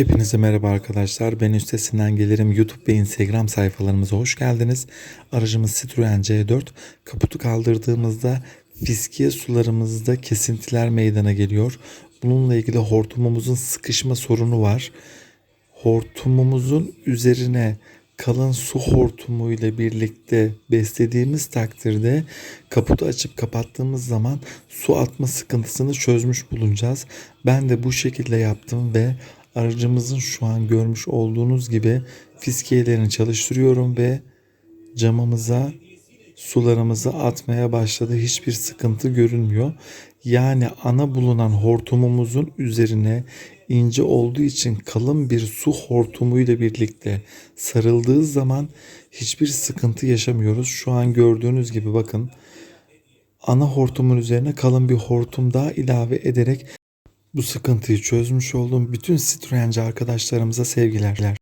Hepinize merhaba arkadaşlar. Ben üstesinden gelirim. YouTube ve Instagram sayfalarımıza hoş geldiniz. Aracımız Citroen C4. Kaputu kaldırdığımızda fiskiye sularımızda kesintiler meydana geliyor. Bununla ilgili hortumumuzun sıkışma sorunu var. Hortumumuzun üzerine kalın su hortumu ile birlikte beslediğimiz takdirde kaputu açıp kapattığımız zaman su atma sıkıntısını çözmüş bulunacağız. Ben de bu şekilde yaptım ve aracımızın şu an görmüş olduğunuz gibi fiskiyelerini çalıştırıyorum ve camımıza sularımızı atmaya başladı. Hiçbir sıkıntı görünmüyor. Yani ana bulunan hortumumuzun üzerine ince olduğu için kalın bir su hortumu ile birlikte sarıldığı zaman hiçbir sıkıntı yaşamıyoruz. Şu an gördüğünüz gibi bakın ana hortumun üzerine kalın bir hortum daha ilave ederek bu sıkıntıyı çözmüş oldum. Bütün Citroenci arkadaşlarımıza sevgiler.